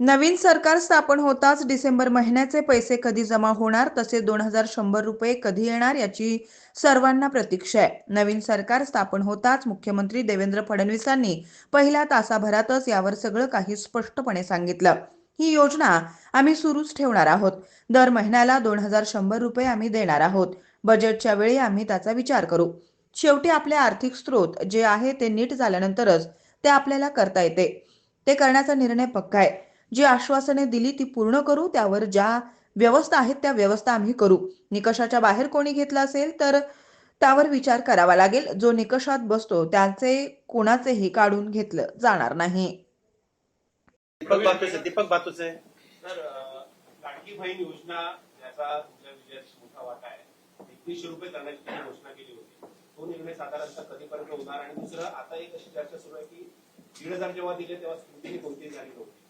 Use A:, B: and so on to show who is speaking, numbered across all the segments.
A: नवीन सरकार स्थापन होताच डिसेंबर महिन्याचे पैसे कधी जमा होणार तसे दोन हजार शंभर रुपये कधी येणार याची सर्वांना प्रतीक्षा आहे. नवीन सरकार स्थापन होताच मुख्यमंत्री देवेंद्र फडणवीसांनी पहिल्या तासाभरातच यावर सगळं काही स्पष्टपणे सांगितलं. ही योजना आम्ही सुरूच ठेवणार आहोत. दर महिन्याला दोन हजार शंभर रुपये आम्ही देणार आहोत. बजेटच्या वेळी आम्ही त्याचा विचार करू. शेवटी आपले आर्थिक स्रोत जे आहे ते नीट झाल्यानंतरच ते आपल्याला करता येते. ते करण्याचा निर्णय पक्का आहे. जी आश्वासने दिली ती पूर्ण करू त्यावर ज्या व्यवस्था आहेत त्या व्यवस्था आम्ही करू. निकषाच्या बाहेर कोणी घेतलं असेल तर त्यावर विचार करावा लागेल. जो निकषात बसतो त्याचे कोणाचेही काढून घेतलं जाणार नाही.
B: दीपक बातूस दीपक बातूस.
C: अ, लाडकी बहीण योजना याचा तुमच्या मोठा वाटा आहे. एकवीसशे रुपये करण्याची घोषणा केली होती. तो निर्णय साधारणतः कधीपर्यंत होणार? आणि दुसरं आता एक अशी चर्चा सुरू आहे की दीड हजार जेव्हा दिले तेव्हा स्कृतीने कोणतीही झाली नव्हती?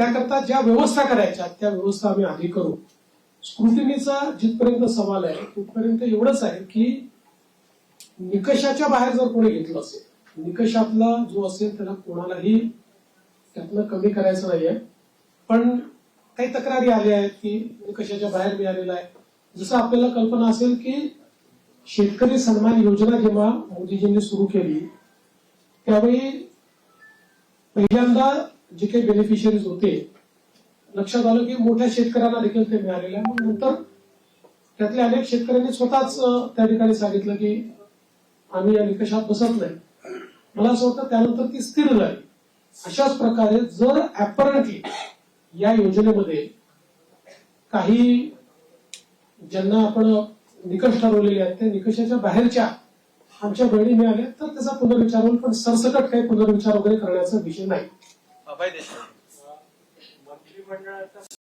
D: त्याकरता ज्या व्यवस्था करायच्या त्या व्यवस्था आम्ही आधी करू. स्क्रुटिनीचा जिथपर्यंत सवाल आहे तिथपर्यंत एवढंच आहे की निकषाच्या बाहेर जर कोणी घेतलं असेल निकषातला जो असेल त्याला कोणालाही त्यातनं कमी करायचं नाहीये. पण काही तक्रारी आल्या आहेत की निकषाच्या बाहेर मिळालेला आहे. जसं आपल्याला कल्पना असेल की शेतकरी सन्मान योजना जेव्हा मोदीजींनी सुरू केली त्यावेळी पहिल्यांदा जे काही बेनिफिशरीज होते लक्षात आलं की मोठ्या शेतकऱ्यांना देखील ते मिळालेलं आहे. मग नंतर त्यातल्या अनेक शेतकऱ्यांनी स्वतःच त्या ठिकाणी सांगितलं की आम्ही या निकषात बसत नाही. मला असं वाटतं त्यानंतर ती स्थिर झाली अशाच प्रकारे जर ऍपरंटली या योजनेमध्ये काही ज्यांना आपण निकष ठरवलेले आहेत त्या निकषाच्या बाहेरच्या आमच्या बहिणी मिळाल्या तर त्याचा पुनर्विचार होईल. पण सरसकट काही पुनर्विचार वगैरे करण्याचा विषय नाही.
B: अभय देशमुख
C: मंत्रिमंडळाचा